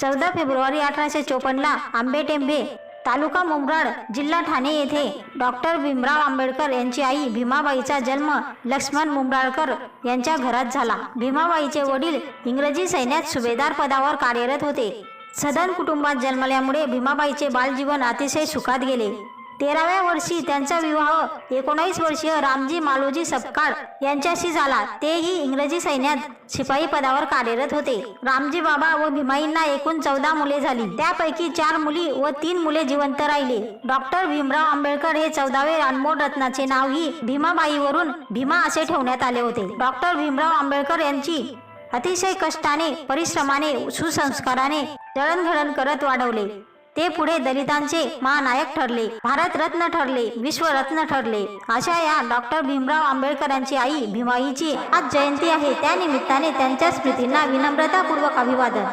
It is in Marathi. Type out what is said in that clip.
चौदा फेब्रुवारी अठराशे चोपन्नला आंबेटेंबे तालुका मुंब्राड जिल्हा ठाणे येथे डॉक्टर भीमराव आंबेडकर यांची आई भीमाबाईचा जन्म लक्ष्मण मुंब्राडकर यांच्या घरात झाला. भीमाबाईचे वडील इंग्रजी सैन्यात सुभेदार पदावर कार्यरत होते. सदन कुटुंबात जन्मल्यामुळे भीमाबाईचे बालजीवन अतिशय सुखात गेले. तेराव्या वर्षी त्यांचा विवाह एकोणावीस वर्षीय रामजी मालोजी सपकाळ यांच्याशी झाला. तेही इंग्रजी सैन्यात शिपाई पदावर कार्यरत होते. रामजी बाबा व भीमाईंना एकूण चौदा मुले झाली. त्यापैकी चार मुली व तीन मुले जिवंत राहिले. डॉक्टर भीमराव आंबेडकर हे चौदावे रानमोड रत्नाचे नावही भीमाबाईवरून भीमा असे ठेवण्यात आले होते. डॉक्टर भीमराव आंबेडकर यांची अतिशय कष्टाने परिश्रमाने सुसंस्काराने जळणघळण करत वाढवले. ते पुढे दलितांचे महानायक ठरले. भारतरत्न ठरले विश्वरत्न ठरले. अशा या डॉक्टर भीमराव आंबेडकरांची आई भीमाईची आज जयंती आहे. त्या निमित्ताने त्यांच्या स्मृतींना विनम्रतापूर्वक अभिवादन.